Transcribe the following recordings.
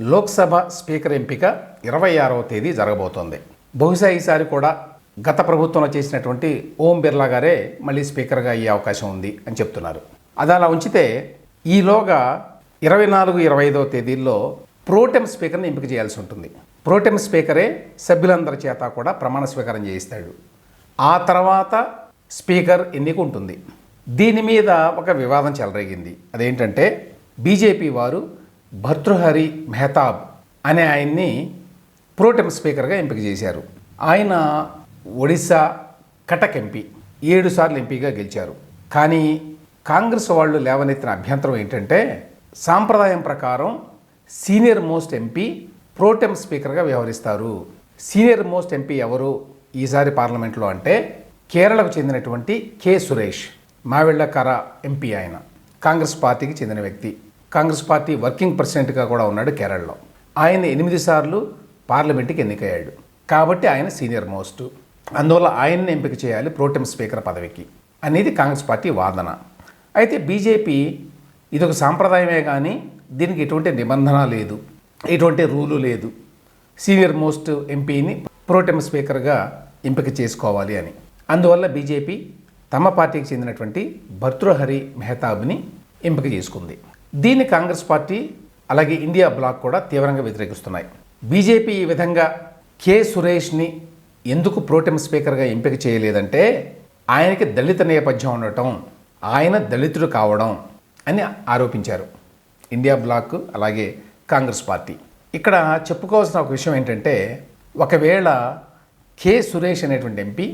Lok Sabha speaker ఎంపిక ఇరవై ఆరవ తేదీ జరగబోతోంది. బహుశా ఈసారి కూడా గత ప్రభుత్వంలో చేసినటువంటి ఓం బిర్లా గారే మళ్ళీ స్పీకర్గా అయ్యే అవకాశం ఉంది అని చెప్తున్నారు. అది అలా ఉంచితే ఈలోగా ఇరవై నాలుగు ఇరవై ఐదవ తేదీల్లో ప్రోటెమ్ స్పీకర్ని ఎంపిక చేయాల్సి ఉంటుంది. ప్రోటెమ్ స్పీకరే సభ్యులందరి చేత కూడా ప్రమాణ స్వీకారం చేయిస్తాడు. ఆ తర్వాత స్పీకర్ ఎన్నిక ఉంటుంది. దీని మీద ఒక వివాదం చెలరేగింది. అదేంటంటే బీజేపీ వారు భర్తృహరి మెహతాబ్ అనే ఆయన్ని ప్రోటెమ్ స్పీకర్గా ఎంపిక చేశారు. ఆయన ఒడిశా కటక్ ఎంపీ ఏడు సార్లు ఎంపీగా గెలిచారు. కానీ కాంగ్రెస్ వాళ్ళు లేవనెత్తిన అభ్యంతరం ఏంటంటే సాంప్రదాయం ప్రకారం సీనియర్ మోస్ట్ ఎంపీ ప్రోటెమ్ స్పీకర్గా వ్యవహరిస్తారు. సీనియర్ మోస్ట్ ఎంపీ ఎవరు ఈసారి పార్లమెంట్లో అంటే కేరళకు చెందినటువంటి కె సురేష్ మావిళ్ళకర ఎంపీ ఆయన కాంగ్రెస్ పార్టీకి చెందిన వ్యక్తి. కాంగ్రెస్ పార్టీ వర్కింగ్ ప్రెసిడెంట్గా కూడా ఉన్నాడు కేరళలో. ఆయన ఎనిమిది సార్లు పార్లమెంట్కి ఎన్నికయ్యాడు. కాబట్టి ఆయన సీనియర్ మోస్ట్. అందువల్ల ఆయన్ని ఎంపిక చేయాలి ప్రోటెమ్ స్పీకర్ పదవికి అనేది కాంగ్రెస్ పార్టీ వాదన. అయితే బీజేపీ ఇదొక సాంప్రదాయమే కానీ దీనికి ఎటువంటి నిబంధన లేదు. ఎటువంటి రూలు లేదు. సీనియర్ మోస్ట్ ఎంపీని ప్రోటెమ్ స్పీకర్గా ఎంపిక చేసుకోవాలి అని. అందువల్ల బీజేపీ తమ పార్టీకి చెందినటువంటి భర్తృహరి మెహతాబ్ని ఎంపిక చేసుకుంది. దీన్ని కాంగ్రెస్ పార్టీ అలాగే ఇండియా బ్లాక్ కూడా తీవ్రంగా వ్యతిరేకిస్తున్నాయి. బీజేపీ ఈ విధంగా కె సురేష్ని ఎందుకు ప్రోటెం స్పీకర్గా ఎంపిక చేయలేదంటే ఆయనకి దళిత నేపథ్యం ఉండటం ఆయన దళితుడు కావడం అని ఆరోపించారు ఇండియా బ్లాక్ అలాగే కాంగ్రెస్ పార్టీ. ఇక్కడ చెప్పుకోవాల్సిన ఒక విషయం ఏంటంటే ఒకవేళ కె సురేష్ అనేటువంటి ఎంపీ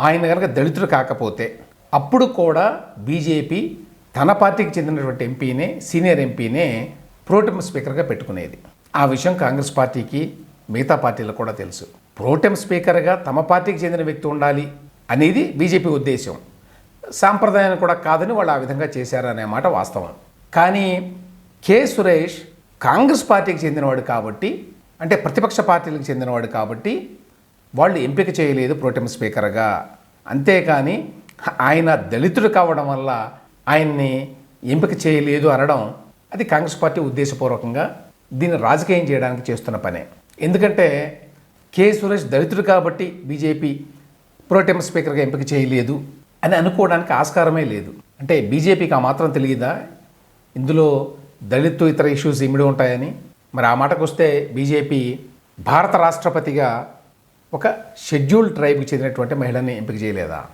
ఆయన కనుక దళితుడు కాకపోతే అప్పుడు కూడా బీజేపీ తన పార్టీకి చెందినటువంటి ఎంపీనే సీనియర్ ఎంపీనే ప్రోటెం స్పీకర్గా పెట్టుకునేది. ఆ విషయం కాంగ్రెస్ పార్టీకి మిగతా పార్టీలకు కూడా తెలుసు. ప్రోటెమ్ స్పీకర్గా తమ పార్టీకి చెందిన వ్యక్తి ఉండాలి అనేది బీజేపీ ఉద్దేశం సాంప్రదాయాన్ని కూడా కాదని వాళ్ళు ఆ విధంగా చేశారనే మాట వాస్తవం. కానీ కె సురేష్ కాంగ్రెస్ పార్టీకి చెందినవాడు కాబట్టి అంటే ప్రతిపక్ష పార్టీలకు చెందినవాడు కాబట్టి వాళ్ళు ఎంపిక చేయలేదు ప్రోటెం స్పీకర్గా. అంతేకాని ఆయన దళితుడు కావడం వల్ల ఆయన్ని ఎంపిక చేయలేదు అనడం అది కాంగ్రెస్ పార్టీ ఉద్దేశపూర్వకంగా దీన్ని రాజకీయం చేయడానికి చేస్తున్న పనే. ఎందుకంటే కె సురేష్ దళితుడు కాబట్టి బీజేపీ ప్రోటెమ్ స్పీకర్గా ఎంపిక చేయలేదు అని అనుకోవడానికి ఆస్కారమే లేదు. అంటే బీజేపీకి ఆ మాత్రం తెలియదా? ఇందులో దళిత్ ఇతర ఇష్యూస్ ఇమిడి ఉంటాయని? మరి ఆ మాటకు వస్తే బీజేపీ భారత రాష్ట్రపతిగా ఒక షెడ్యూల్ ట్రైబ్కి చెందినటువంటి మహిళని ఎంపిక చేయలేదా?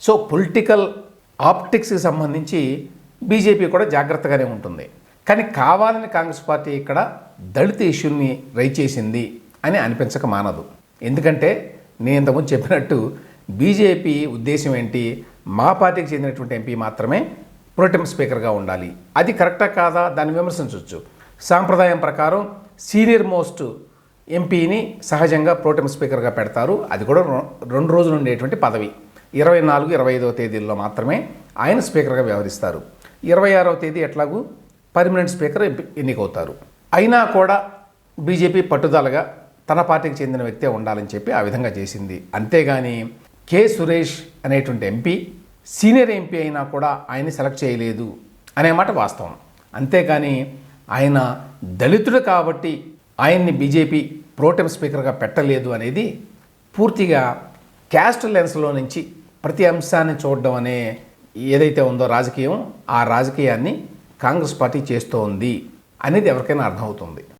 సో పొలిటికల్ ఆప్టిక్స్కి సంబంధించి బీజేపీ కూడా జాగ్రత్తగానే ఉంటుంది. కానీ కావాలని కాంగ్రెస్ పార్టీ ఇక్కడ దళిత ఇష్యూని రై చేసింది అని అనిపించక మానదు. ఎందుకంటే నేను ఇంతకుముందు చెప్పినట్టు బీజేపీ ఉద్దేశం ఏంటి? మా పార్టీకి చెందినటువంటి ఎంపీ మాత్రమే ప్రోటెం స్పీకర్గా ఉండాలి. అది కరెక్టా కాదా? దాన్ని విమర్శించవచ్చు సాంప్రదాయం ప్రకారం సీనియర్ మోస్ట్ ఎంపీని సహజంగా ప్రోటెం స్పీకర్గా పెడతారు. అది కూడా రొ- రెండు రోజులు ఉండేటువంటి పదవి. ఇరవై నాలుగు ఇరవై ఐదవ తేదీల్లో మాత్రమే ఆయన స్పీకర్గా వ్యవహరిస్తారు. ఇరవై ఆరవ తేదీ ఎట్లాగూ పర్మనెంట్ స్పీకర్ ఎన్నికవుతారు. అయినా కూడా బీజేపీ పట్టుదలగా తన పార్టీకి చెందిన వ్యక్తే ఉండాలని చెప్పి ఆ విధంగా చేసింది. అంతేగాని కె సురేష్ అనేటువంటి ఎంపీ సీనియర్ ఎంపీ అయినా కూడా ఆయన్ని సెలెక్ట్ చేయలేదు అనే మాట వాస్తవం. అంతేకాని ఆయన దళితుడు కాబట్టి ఆయన్ని బీజేపీ ప్రోటెమ్ స్పీకర్గా పెట్టలేదు అనేది పూర్తిగా క్యాస్ట్ లెన్స్లో నుంచి ప్రతి అంశాన్ని చూడడం అనే ఏదైతే ఉందో రాజకీయం ఆ రాజకీయాన్ని కాంగ్రెస్ పార్టీ చేస్తోంది అనేది ఎవరికైనా అర్థమవుతుంది.